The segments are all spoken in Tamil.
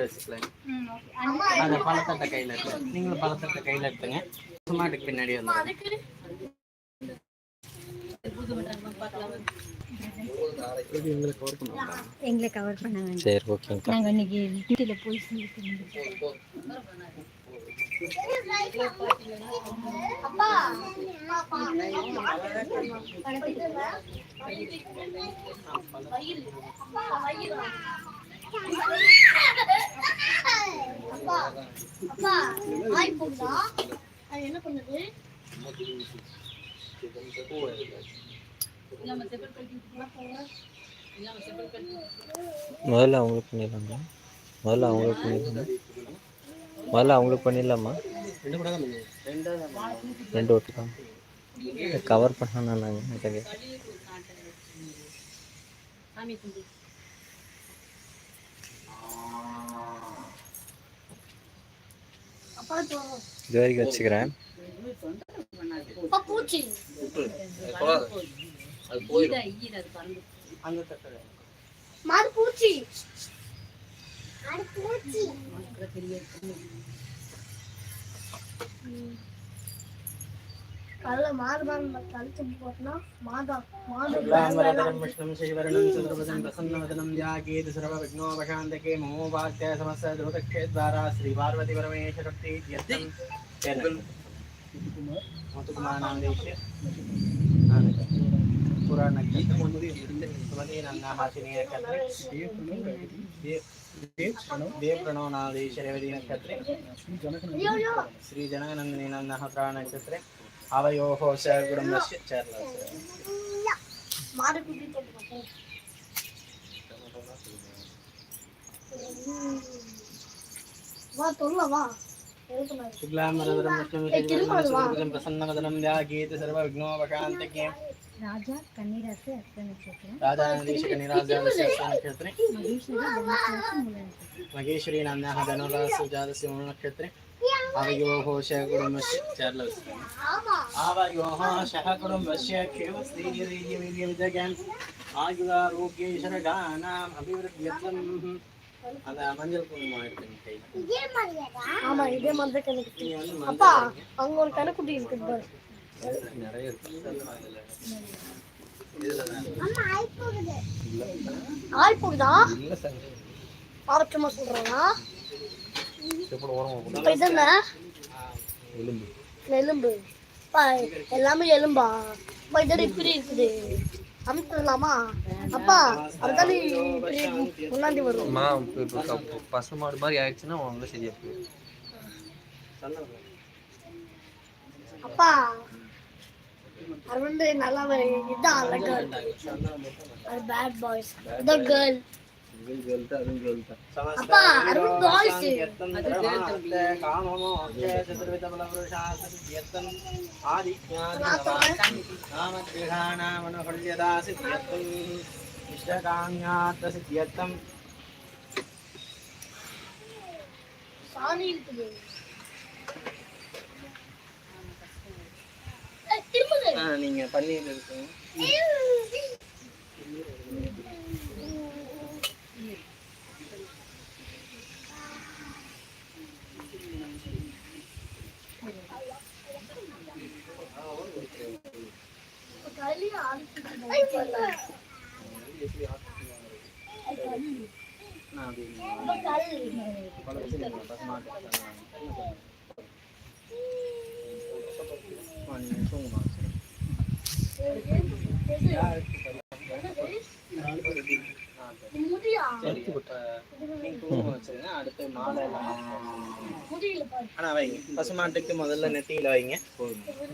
எடுத்து வச்சுக்கலாம் அந்த பழத்தட்டை கையில் எடுத்து நீங்களும் பழத்தட்டை கையில் எடுத்துங்க. சும்மாட்டுக்கு பின்னாடி வந்து எங்களை கவர் பண்ணாங்க சரி ஓகேங்க நாங்கள் இன்னைக்கு வீட்டில் போய் முதல்ல அவங்களுக்கு பண்ணிடலாமா முதல்ல அவங்களுக்கு பண்ணிடலாமா? முதல்ல அவங்களுக்கு பண்ணிடலாமா? ரெண்டு ஓட்டுக்கா? கவர் பண்ணா இது வரைக்கும் வச்சுக்கிறேன் பூச்சி. மாடு பூச்சி. కళ్ళ మాధవాన్ని తలుచుకు పోతున్నా మాధవ మాధవం శ్రీవరణం చంద్రపదం ప్రసన్నవదనం యాగేతి సర్వ విఘ్నోపశాంతకే మమోపాఖ్యాయ సమస్య ధృతక్షే ద్వారా శ్రీ పార్వతి పరమేశ్వరక్తి పురాణ గీత ದೇವ್ರಣೋ ನಾದೇಶ ರೇವತಿ ನಕ್ಷತ್ರೆ ಶ್ರೀ ಜನಕನಂದಿನಿ ನನ್ನ ಪ್ರಾಣ ನಕ್ಷತ್ರೆ అవయోహ శాగుణం ప్రసన్నవదనం వ్యాగీత సర్వ విఘ్నోపకాంతకే రాజా కన్నీరాసే రాజా నక్షత్రే మహేశ్వరీ నామ్యా ధనురాసు జాతస్య నక్షత్రే అవయోహో శకుటుంబస్య చర్ల వస్తుంది అవయోహో శకుటుంబస్య క్షేమ శ్రీజగన్ ఆయురారోగ్యేశ్వరగానాం అభివృద్ధ్యత్వం அந்த மஞ்சள் குங்குமம் இதே மாதிரி ஆமா இதே மாதிரி தான் கணக்கு அப்பா அங்க ஒரு கணக்குட்டி இருக்குது பாரு நிறைய இருக்கு ஆள் போகுதா ஆள் சும்மா என்ன எலும்பு. எலும்பு எல்லாமே எலும்பா. அப்பா இதோட இப்படி இருக்குது. அமுத்துலாமா அப்பா அதுதானே முன்னாடி வரும். பசு மாடு மாதிரி ஆயிடுச்சுன்னா அவங்க சரியா போயிடும். அப்பா அது வந்து நல்லா இதுதான் அழகா இருக்கு அது பேட் பாய்ஸ் இந்த கேர்ள் அப்பா அருண் பாய்ஸ் இஷ்டகாமியாத்தம் சாணி இருக்குது ஏய், திரும்புது நீங்க பன்னீர் இருக்குங்க கையில ஆடிட்டு நான் அப்படி முடியா அடுத்து மாலை எல்லாம் முடியல பாரு ஆனா வைங்க. பசுமாட்டுக்கு முதல்ல நெத்தியில வைங்க. ஆ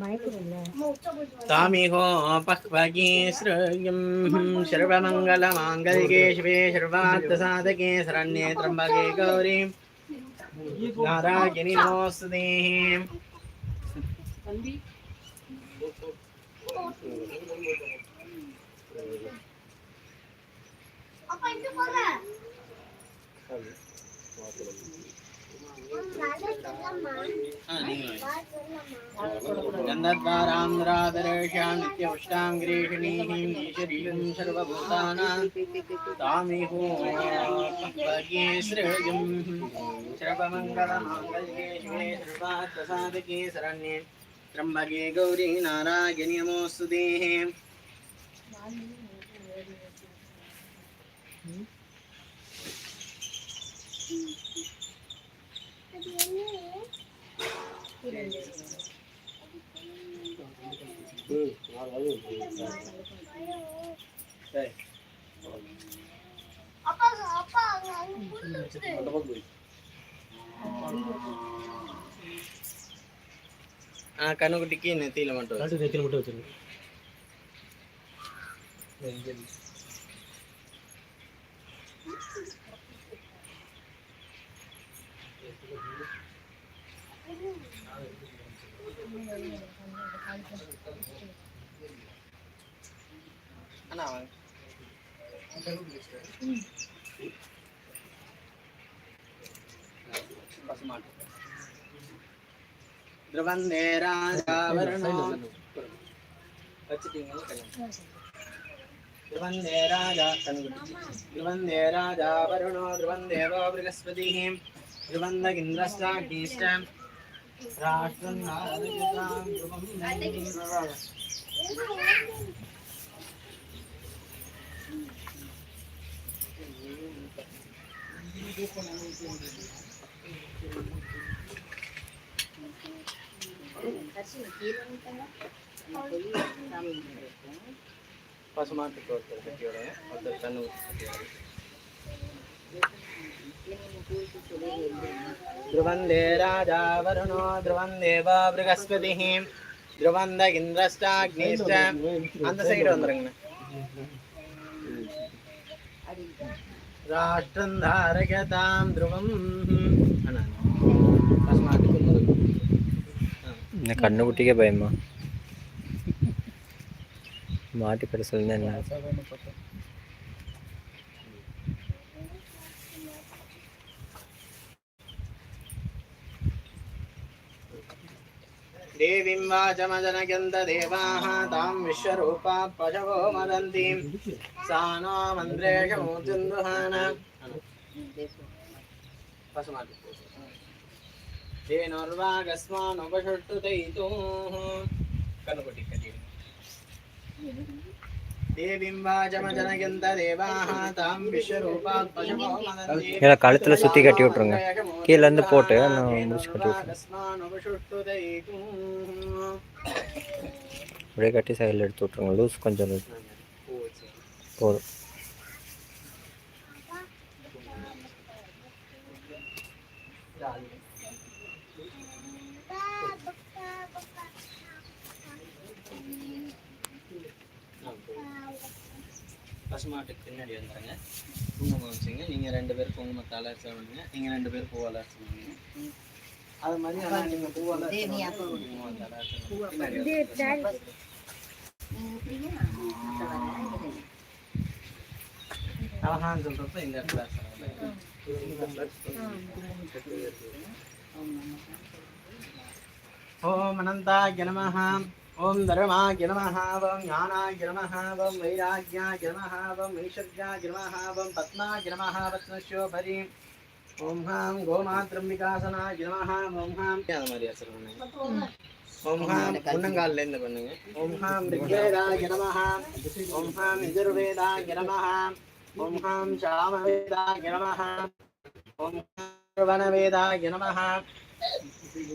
பயப்படும்ல तामिहोपह्वगी श्रयं सर्वमङ्गलमाङ्गल्ये शिवे सर्वार्थसाधके शरण्ये त्र्यम्बके गौरीं नारायणी नमोस्तुते அப்பா गन्धद्वारां राधरेषां नित्यपुष्टां गृहिणीं शरीरं सर्वभूतानां तामिहोये सृजं श्रवमङ्गलमाङ्गल्ये शिवे सर्वात्मसाधके शरण्ये त्र्यम्बके गौरी नारायण्यमोऽस्तु देहे கண்ணுக்குட்டிக்கு நெத்தியில் மட்டும் வச்சு. நடு நெத்தியில் மட்டும் வச்சிருங்க அண்ணா வாங்க ധ്രുവം നേരാജാവരണം ധ്രുവം നേരാജാ ധ്രുവം നേരാജാവരണോ ധ്രുവം ദേവോ ബൃഹസ്പതി. ധ്രുവം നഗീന്ദ്രസ്റ്റാം രാഷ്ട്രം ധ്രുവം राष्ट्रं नारयतां ध्रुवम् பசுமாட்டுக்கு ஒருத்தர் கட்டியோட ஒருத்தர் கண்ணு கட்டியோட ध्रुवन्दे राजा वरुणो ध्रुवन्देव बृहस्पतिः ध्रुवन्द इन्द्रश्चाग्निश्च அந்த சைடு வந்துருங்கண்ணா பசுமாட்டுக்கு முருகு. இந்த கண்ணுக்குட்டிக்கே பயமா மாட்டி பேர சொல்லுங்க என்ன देवीं वाचमजनगन्धदेवाः तां विश्वरूपा पशवो मदन्तीं सा नो मन्द्रेशमूर्तिन्दुहान तेनोर्वागस्मानुपषट्टुतैतुः ஏன்னா கழுத்தில் சுற்றி கட்டி விட்ருங்க கீழேருந்து போட்டு நான் முடிச்சு கட்டி விட்ருங்க அப்படியே கட்டி சைடில் எடுத்து விட்ருங்க லூஸ் கொஞ்சம் போதும். போதும் பசுமாட்டுக்கு பின்னாடி வந்துடுங்க குங்குமம் வச்சுங்க நீங்கள் ரெண்டு பேரும் குங்குமத்தை அலர்ச்சி பண்ணுங்க நீங்கள் ரெண்டு பேரும் பூ அலர்ச்சி பண்ணுங்க அது மாதிரி ஆனால் நீங்கள் பூ அலர்ச்சி குங்குமத்தை அலர்ச்சி பண்ணுங்க. பின்னாடி வாங்க. அழகான்னு சொல்கிறப்ப இந்த இடத்துல ஓம் அனந்தாய நமः ఓం ధర్మాగ్య నమ ఓం జ్ఞానాగ్య నమ ఓం వైరాగ్యాగ్య నమ ఓం వైశ్వర్యాగ్య నమ ఓం పద్మాగ్య నమ పద్మశోభరి ఓం హాం గోమాత్రం వికాసనాగ్య నమ ఓం హాం మరి అసలు ఓం హాం పుణ్యంగాలు లేదు పండుగ ఓం హాం ఋగ్వేదాగ్య నమ ఓం హాం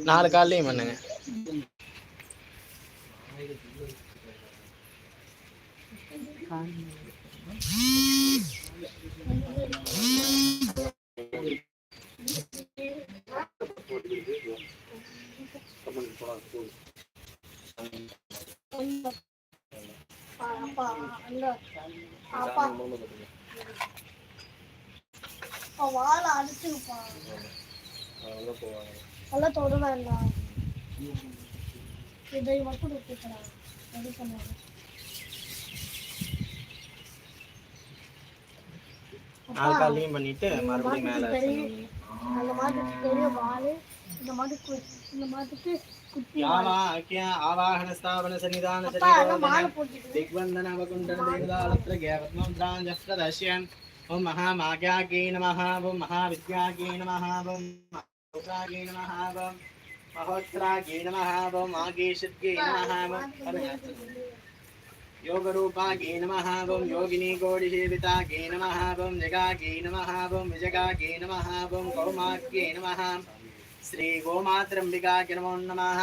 నాలుగు కాళ్ళు ఏమన్నాங்க வாழை அடிச்சுப்பா நல்லா இதை மட்டும் கொடுத்துக்கலாம் ரெடி பண்ணாங்க நாலு காலையும் பண்ணிட்டு மறுபடியும் மேலே அந்த மாட்டுக்கு பெரிய வால் இந்த மாட்டுக்கு இந்த மாட்டுக்கு ஓம் மகாமாகாகே நமஹ ஓம் மகாவித்யாகே நமஹ ஓம் மகாகே நமஹ ஓம் மகோத்ராகே நமஹ ஓம் ஆகேஷத்கே நமஹ ஓம் नमः ॐ महाविद्याकै नमः ॐ महोत्राकै नमः ॐ महोत्राकै नमः ॐ मागेशत्यै नमः ॐ योगरूपाकै नमः ॐ योगिनी कोटिसेविताकै नमः ॐ जगाकै नमः ॐ विजगाकै नमः ॐ कौमाक्यै नमः श्रीगोमात्रम्बिकाय नमो नमः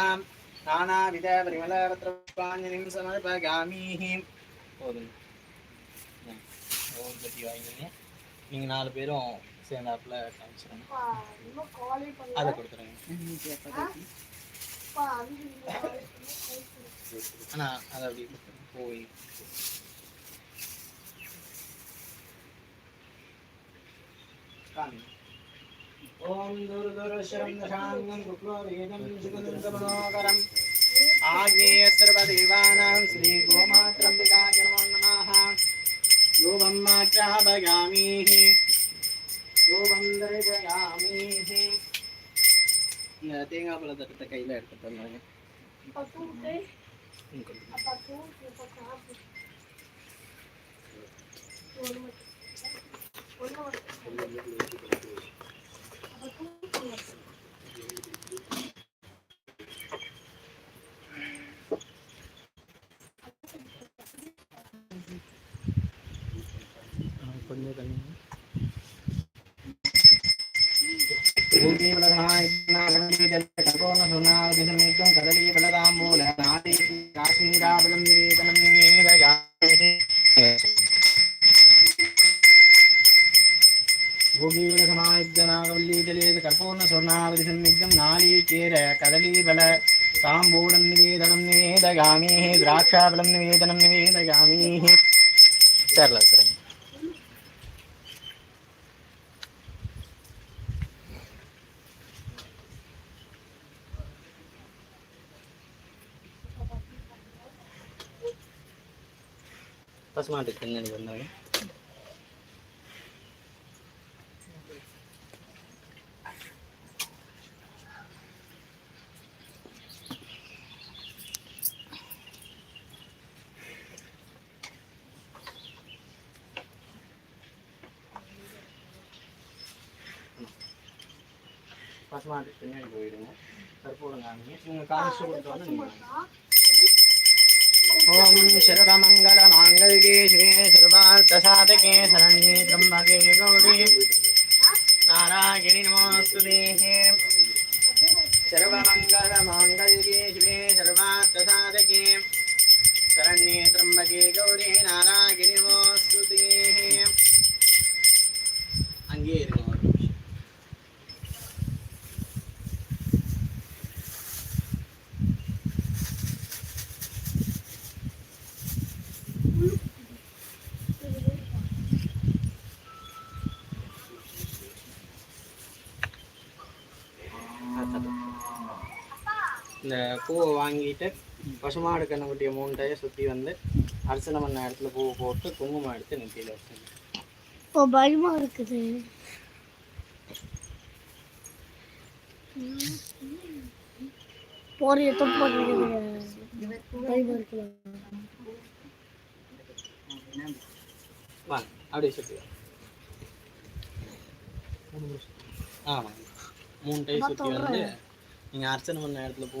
नानाविध परिमलपत्रपुष्पाञ्जलिं समर्पयामि போதும் ஓம் கட்டி வாங்கிங்க நீங்கள் நாலு பேரும் சேர்ந்தாப்புல காமிச்சிருங்க அப்பா, இன்னும் காலே பண்ணல அதை கொடுத்துருங்க அப்பா, அது இல்லை. ஆனால் அதை அப்படியே கொடுத்துருங்க போய் காமிங்க ஓம் துர்துரஸ்வரம் தசாங்கம் குக்ரோ வேதம் சுகதுர்கமனோகரம் ஆக்னேய சர்வதேவானாं ஸ்ரீ கோமாத்ரம்பிகாய நமோ நமः யோகம் மாச்சாபகாமீः யோகம் தரிசயாமீः இந்த தேங்காய் பழ தட்டத்தை கையில் எடுத்துட்டு வந்தாங்க கொஞ்சம் தூக்கு. பூமி உலகமாய் கல்போன சொன்னாதிசமிக்கும் கடலி பலதாம்பூல நாதி காஷ்மீராபலம் நிவேதனம் நிவேதயாமி பூமி உலகமாயுக்தனாகவல்லீதலேது கற்பூர்ண சொர்ணாவதிசம்மிக்கம் பசுமாட்டுக்கு பின்னாடி வந்தாங்க பசுமாட்டுக்கு பின்னாடி போயிடுங்க. கற்பூரம் காமிங்க நீங்கள் காமிச்சு கொடுத்தோன்னு நீங்கள் ॐ शरदमङ्गलमाङ्गल्ये शिवे सर्वार्थसाधके शरण्ये त्र्यम्बके गौरी नारायणि नमोऽस्तुते सर्वमङ्गलमाङ्गल्ये शिवे सर्वार्थसाधके शरण्ये त्र्यम्बके गौरी नारायणि பசுமாடு கண்ணுக்குட்டிய மூணு டைய சுற்றி வந்து அர்ச்சனை பண்ண இடத்துல பூவை போட்டு குங்குமம் எடுத்து நெத்தியில் வச்சுங்க இப்போ பயமா இருக்குது. போற எத்த போட்டுருக்குது பயமா இருக்குது? வாங்க அப்படியே சுற்றி ஆமாம் மூணு டை சுற்றி வந்து நீங்கள் அர்ச்சனை பண்ண இடத்துல பூ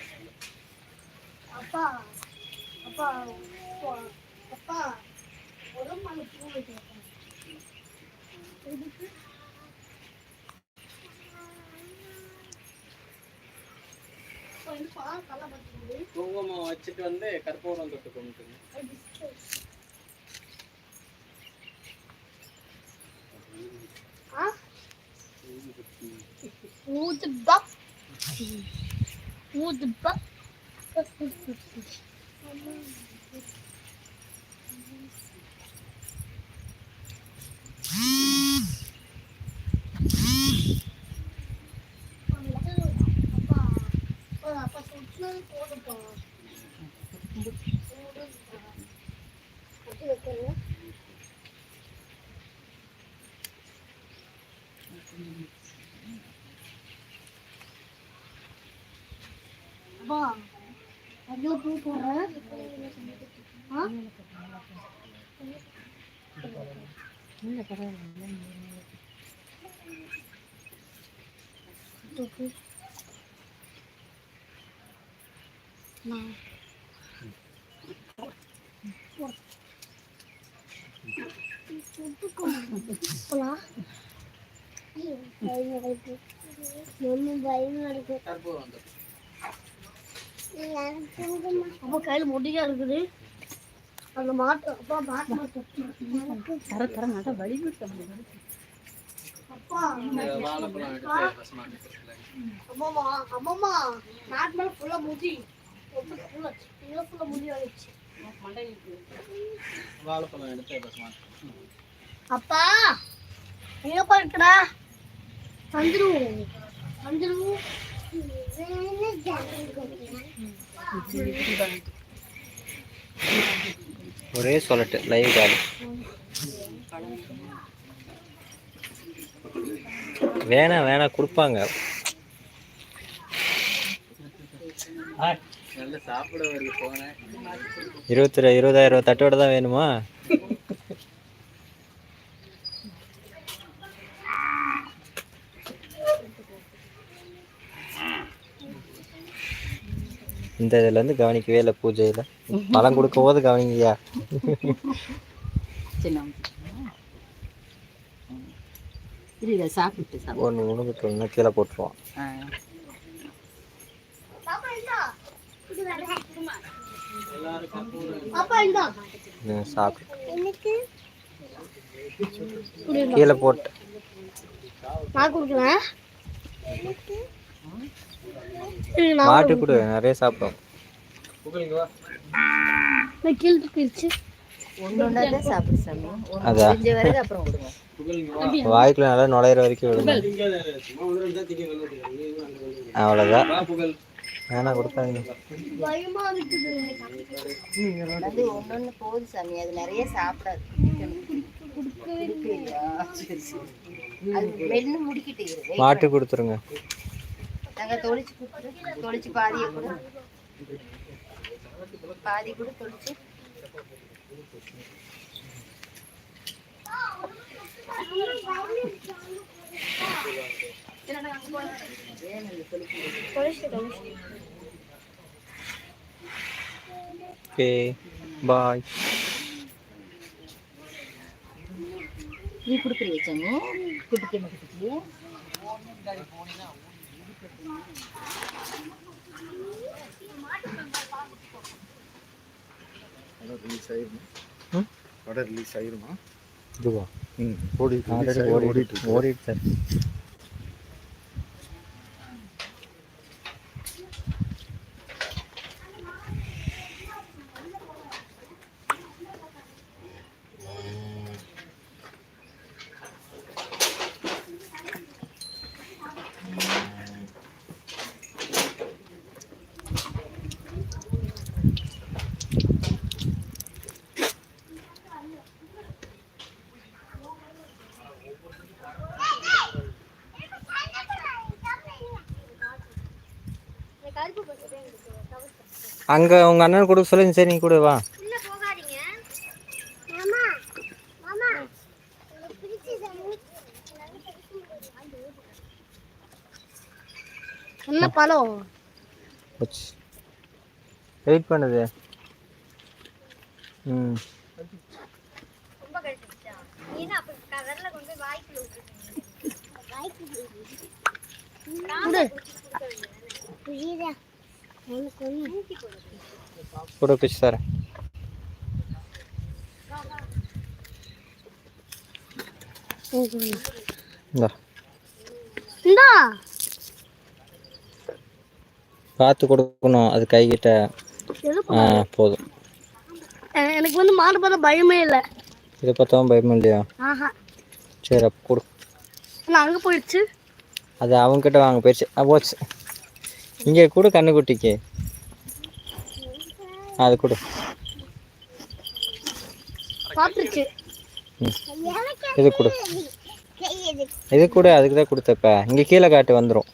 அப்பா அப்பா அப்பா, அப்பா ஒரு மணி பூ வைக்கிறேன் எதுக்கு குங்குமம் வச்சுட்டு வந்து கற்பூரம் தொட்டு கும்பிட்டுங்க. ஊதுபா. ஊதுபா. அப்பா சுற்றுனது போதுப்பா அப்படி வைக்கிறேன் அப்பா அவ்வளோ பூ போடுறேன் ஆ பயமா இருக்கு அப்பா கையில முடியா இருக்குது. அந்த மாட்டு அப்பா மாட்டு தர தர நல்லா வழிபட்டு அப்பா அம்மாமா அம்மாமா நாட்டு மேல ஃபுல்லா முடி. ஃபுல்லா ஃபுல்லா ஃபுல்லா முடி ஆயிடுச்சு வாழைப்பழம் எடுத்து பசுமாட்டு அப்பா எங்கப்பா இருக்கடா. வந்துரு வந்துரு. ஒரே சொல்லட்டு லைவ் கால். வேணாம் வேணாம் கொடுப்பாங்க. இருபத்தி இருபதாயிரம் தட்டோட தான் வேணுமா? இந்த இதுல இருந்து கவனிக்கவே இல்லை பூஜையில பழம் கொடுக்கும் போது கவனிங்கய்யா சின்ன இது இதை சாப்பிட்டு சாப்பிட்டு. ஒன்று உணவுக்கு ஒன்று கீழே போட்டுருவான். சாப்பிட்டு எனக்கு கீழே போட்டு. நான் கொடுக்குறேன் மாட்டு கொடு நிறைய சாப்பிடும். வாய்க்குள்ள நல்லா நுழையிற வரைக்கும் விடுங்க. அவ்வளோதான் வா புகழ். வேணாம் கொடுத்தாங்க ஒன்று போகுது சாமி. அது நிறைய சாப்பிடாது. மாட்டு கொடுத்துருங்க. நாங்கள் தொளிச்சு கொடுத்துரு தொளிச்சு பாதியை கொடு. பாதி கூட தொளிச்சு. Okay bye. நீ கொடுக்குறீங்க சாமி குட்டிக்கு குட்டிக்கு படம் ரிலீஸ் ஆயிருமா? இதுவா? ம். ஓடி ஓடிட்டு ஓடிட்டு அங்கே உங்கள் அண்ணன் கொடுக்க சொல்லுங்க சரி நீ கூட வா. உள்ள போகாதீங்க. மாமா மாமா. பிடிச்சி என்ன பழம்? போச்சு. வெயிட் பண்ணுது. ம். ரொம்ப இந்தா இந்தா பார்த்து கொடுக்கணும். அது கைகிட்ட போதும். எனக்கு வந்து மாடு பார்த்தா பயமே இல்லை. இதை பார்த்தாவும் பயமும் இல்லையா? ஆஹா. சரி அப்போ கொடு. அங்கே போயிடுச்சு. அது அவங்ககிட்ட வாங்க. போயிடுச்சு. போச்சு. இங்கே கொடு கண்ணுக்குட்டிக்கு. அது கொடு. இது கொடு. இது கூட அதுக்கு தான் கொடுத்தப்ப. இங்கே கீழே காட்டு வந்துடும்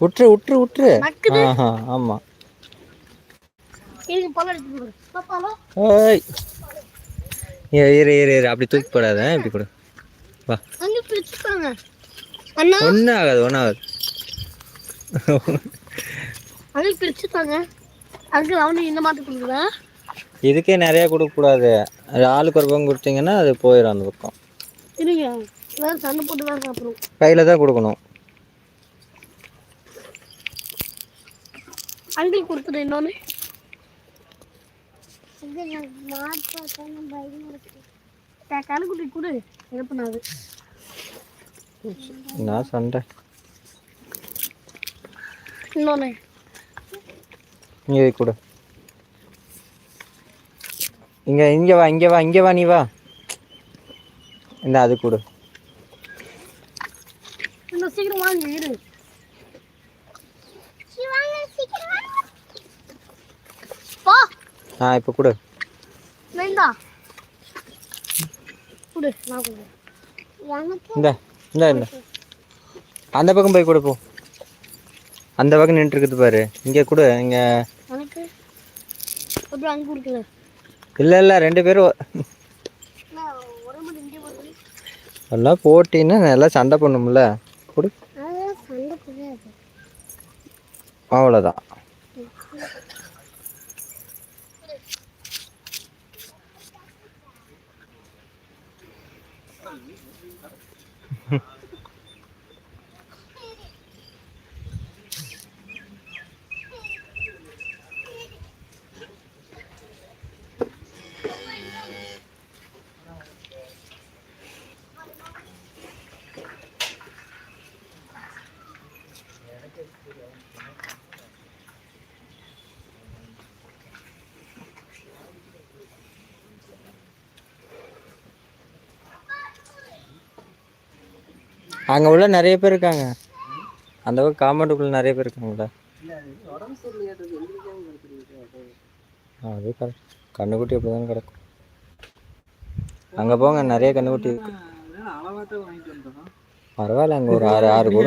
விட்டுரு விட்டுரு விட்டுரு நக்குது. ஆஹா ஆமாம் இதுக்கு பழம் எடுத்து கொடு பாப்பாலாம் ஏய் ஏ, இரு இரு இரு அப்படி தூக்கி போடாத இப்படி கொடு. வா. ஒன்றும் ஆகாது ஒன்றும் ஆகாது. அங்கே பிரிச்சுட்டாங்க அங்கே அவனுக்கு இந்த மாட்டு கொடுக்குறேன் இதுக்கே நிறையா கொடுக்கக்கூடாது ஆளுக்கு ஒரு பக்கம் கொடுத்தீங்கன்னா அது போயிடும் அந்த பக்கம். இருங்க. வேறு சண்டை போட்டு வேறு சாப்பிடுவோம். கையில் தான் கொடுக்கணும். அங்கிள் கொடுத்துட்டு இன்னொன்று கணக்குட்டி கொடு. என்ன பண்ணாது? நான் சண்டை. இன்னொன்று இங்கே கொடு. இங்கே இங்கே வா இங்கே வா இங்கே வா நீ வா. இந்த அது கொடு. இன்னும் சீக்கிரம் வாங்க இரு பா ஆ இப்போ கொடு. வேண்டா கொடு நான் கொடு இந்த இந்த இந்த. அந்த பக்கம் போய் கொடு போ அந்த பக்கம் நின்றுட்டு இருக்குது பாரு. இங்கே கொடு இங்கே. இல்லை இல்லை ரெண்டு பேரும். எல்லாம் போட்டின்னா நல்லா சண்டை பண்ணும்ல கொடு. அவ்வளோதான் அங்கே உள்ள நிறைய பேர் இருக்காங்க. அந்த பக்கம் காம்பவுண்டுக்குள்ள நிறைய பேர் இருக்காங்கல்ல. ஆ, அது கரெக்ட் கண்ணுக்குட்டி அப்படி தான் கிடக்கும். அங்கே போங்க நிறைய கண்ணுக்குட்டி பரவாயில்ல அங்கே ஒரு ஆறு ஆறு கூட